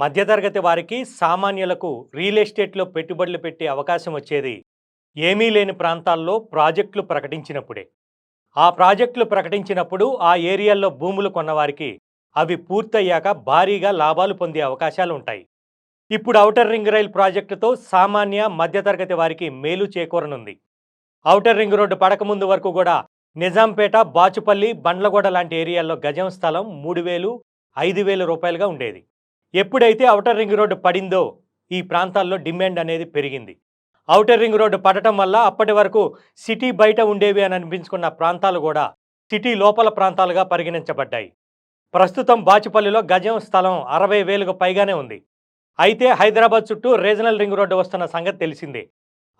మధ్యతరగతి వారికి సామాన్యులకు రియల్ ఎస్టేట్లో పెట్టుబడులు పెట్టే అవకాశం వచ్చేది ఏమీ లేని ప్రాంతాల్లో ప్రాజెక్టులు ప్రకటించినప్పుడే. ఆ ప్రాజెక్టులు ప్రకటించినప్పుడు ఆ ఏరియాల్లో భూములు కొన్నవారికి అవి పూర్తయ్యాక భారీగా లాభాలు పొందే అవకాశాలు ఉంటాయి. ఇప్పుడు ఔటర్ రింగ్ రైల్ ప్రాజెక్టుతో సామాన్య మధ్యతరగతి వారికి మేలు చేకూరనుంది. ఔటర్ రింగ్ రోడ్డు పడకముందు వరకు కూడా నిజాంపేట బాచుపల్లి బండ్లగూడ లాంటి ఏరియాల్లో గజం స్థలం మూడు వేలు ఐదు వేల రూపాయలుగా ఉండేది. ఎప్పుడైతే ఔటర్ రింగ్ రోడ్డు పడిందో ఈ ప్రాంతాల్లో డిమాండ్ అనేది పెరిగింది. ఔటర్ రింగ్ రోడ్డు పడటం వల్ల అప్పటి వరకు సిటీ బయట ఉండేవి అని అనిపించుకున్న ప్రాంతాలు కూడా సిటీ లోపల ప్రాంతాలుగా పరిగణించబడ్డాయి. ప్రస్తుతం బాచుపల్లిలో గజం స్థలం అరవై వేలకు పైగానే ఉంది. అయితే హైదరాబాద్ చుట్టూ రీజనల్ రింగ్ రోడ్డు వస్తున్న సంగతి తెలిసిందే.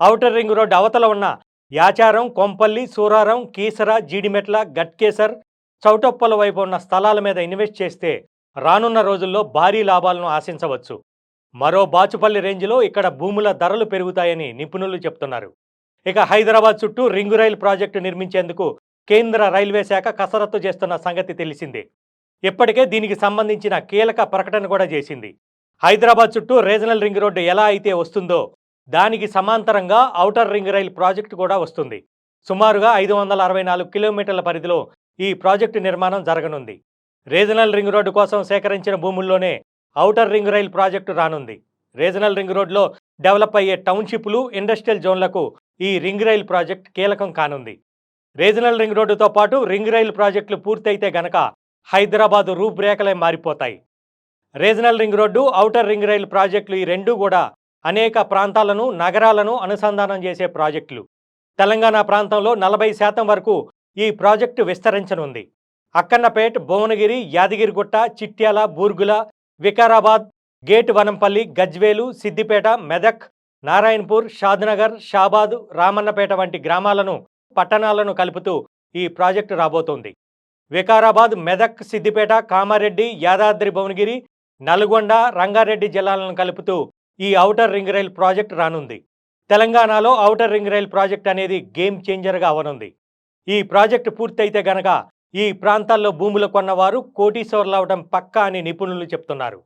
ఔటర్ రింగ్ రోడ్డు అవతల ఉన్న యాచారం కొంపల్లి సూరారం కీసర జీడిమెట్ల గట్కేసర్ చౌటప్పల వైపు ఉన్న స్థలాల మీద ఇన్వెస్ట్ చేస్తే రానున్న రోజుల్లో భారీ లాభాలను ఆశించవచ్చు. మరో బాచుపల్లి రేంజ్లో ఇక్కడ భూముల ధరలు పెరుగుతాయని నిపుణులు చెప్తున్నారు. ఇక హైదరాబాద్ చుట్టూ రింగు రైలు ప్రాజెక్టు నిర్మించేందుకు కేంద్ర రైల్వే శాఖ కసరత్తు చేస్తున్న సంగతి తెలిసిందే. ఇప్పటికే దీనికి సంబంధించిన కీలక ప్రకటన కూడా చేసింది. హైదరాబాద్ చుట్టూ రీజనల్ రింగ్ రోడ్డు ఎలా అయితే వస్తుందో దానికి సమాంతరంగా ఔటర్ రింగ్ రైల్ ప్రాజెక్టు కూడా వస్తుంది. సుమారుగా ఐదు వందల అరవై నాలుగు కిలోమీటర్ల పరిధిలో ఈ ప్రాజెక్టు నిర్మాణం జరగనుంది. రీజనల్ రింగ్ రోడ్డు కోసం సేకరించిన భూముల్లోనే ఔటర్ రింగ్ రైల్ ప్రాజెక్టు రానుంది. రీజనల్ రింగ్ రోడ్లో డెవలప్ అయ్యే టౌన్షిప్లు ఇండస్ట్రియల్ జోన్లకు ఈ రింగ్ రైల్ ప్రాజెక్ట్ కీలకం కానుంది. రీజనల్ రింగ్ రోడ్డుతో పాటు రింగ్ రైల్ ప్రాజెక్టులు పూర్తయితే గనక హైదరాబాద్ రూపురేఖలే మారిపోతాయి. Regional ring road outer ring rail ప్రాజెక్టులు ఈ రెండూ కూడా అనేక ప్రాంతాలను నగరాలను అనుసంధానం చేసే ప్రాజెక్టులు. తెలంగాణ ప్రాంతంలో నలభై శాతం వరకు ఈ ప్రాజెక్టు విస్తరించనుంది. అక్కన్నపేట్ భువనగిరి యాదగిరిగుట్ట చిట్యాల బూర్గుల వికారాబాద్ గేట్ వనంపల్లి గజ్వేలు సిద్దిపేట మెదక్ నారాయణపూర్ షాద్నగర్ షాబాద్ రామన్నపేట వంటి గ్రామాలను పట్టణాలను కలుపుతూ ఈ ప్రాజెక్టు రాబోతోంది. వికారాబాద్ మెదక్ సిద్దిపేట కామారెడ్డి యాదాద్రి భువనగిరి నల్గొండ రంగారెడ్డి జిల్లాలను కలుపుతూ ఈ ఔటర్ రింగ్ రైల్ ప్రాజెక్ట్ రానుంది. తెలంగాణలో ఔటర్ రింగ్ రైల్ ప్రాజెక్ట్ అనేది గేమ్ చేంజర్గా అవనుంది. ఈ ప్రాజెక్టు పూర్తయితే గనక ఈ ప్రాంతాల్లో భూములు కొన్నవారు కోటీశ్వర్లు అవడం పక్కా అని నిపుణులు చెప్తున్నారు.